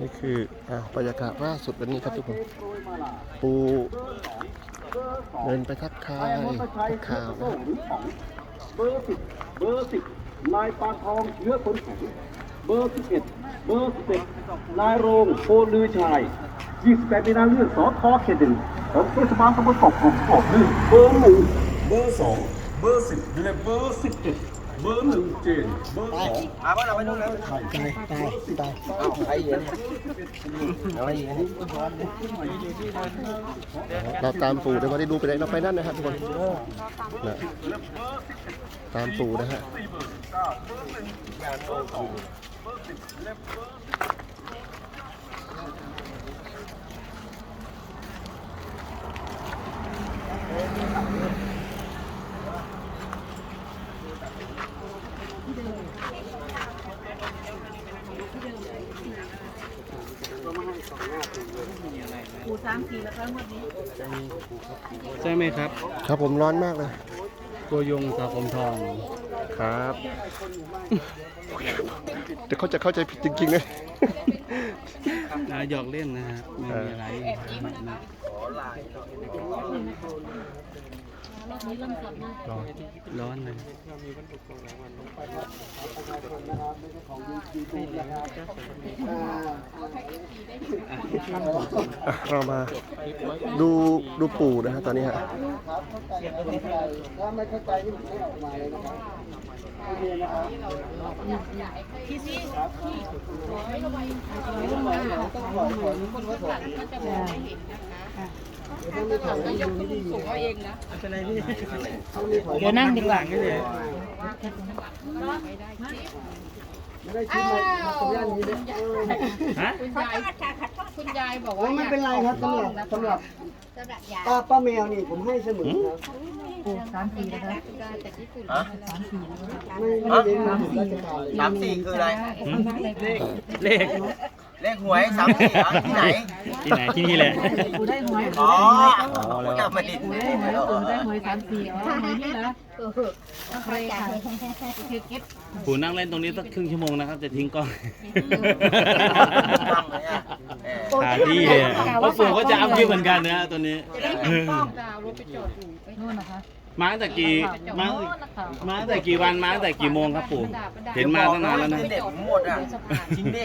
นี่คืออ่าบรรยากาศล่าสุดวันนี้ครับทุกคน ปูเดินไปทักทายทักข่าวนะฮะเบอร์สิบเบอร์สิบนายปานทองเชื้อคนแข็งเบอร์สิบเอ็ดเบอร์สิบเอ็ดนายโรงโพลือชาย28มีนาเลือกสอทอเขตหนึ่งของเทศบาลตำบลกาะกบกาะหนึ่งเบอร์หนึ่งเบอร์สองเบอร์สิบและเบอร์สิบเอ็ด เบอร์หนึ่งเจนเบอร์สองมาว่าเราไปนู่นแล้วตายตายตายตายเอาไอ้เย็นเอาไอ้เย็นเราตามปู่เดี๋ยววันนี้ดูไปไหนเราไปนั่นนะครับทุกคนนะตามปู่นะฮะ ปูสามสี่แล้วครั้งวันนี้ใช่ไหมครับ ครับผมร้อนมากเลยตัวยงสาวผมทองครับเดี๋ยวเขาจะเข้าใจผิดจริงๆเลยนะหยอกเล่นนะฮะไม่มีอะไร รอบนี้เริ่มสดนะร้อนเลยอะเรามาดูดูปู่นะฮะตอนนี้ฮะพี่ ซี่พี่ไม่ระบายไม่ระบายคนก็ตัดก็จะมองไม่เห็นนะคะถ้าเราก็ยกขึ้นสูงเอาเองนะเดี๋ยวนั่งดีกว่าก็เลยอ้าวคุณยายฮะคุณยายคุณยายบอกว่าไม่เป็นไรครับสำหรับสำหรับป้าป้าแมวนี่ผมให้เสมอครับปูสามสี่นะคะจากญี่ปุ่นไม่ไม่ได้เน้นถึงราชการเลยสามสี่คืออะไรเลขเลข หวยสามสี่เหรอที่ไหน ที่ไหนที่นี่แหละปูได้หวยอ๋ออ๋อแล้วจะมาดิปูได้หวยปูได้หวยสามสี่อ๋อหวยนี่นะใครค่ะคือเก็บปู่นั่งเล่นตรงนี้สักครึ่งชั่วโมงนะครับ จะทิ้งกล้องตั้งเลยอะเออหาที่เลยอะเพราะปู่ก็จะอัพคลิปเหมือนกันนะตัวนี้จะได้เห็นกล้องดาวรถไปจอดอยู่ไปนู่นนะคะมาตั้งแต่กี่มามาตั้งแต่กี่วันมาตั้งแต่กี่โมงครับปู่ เห็นมาตั้งนานแล้วนะ เด็ดหมดอะจริงดิ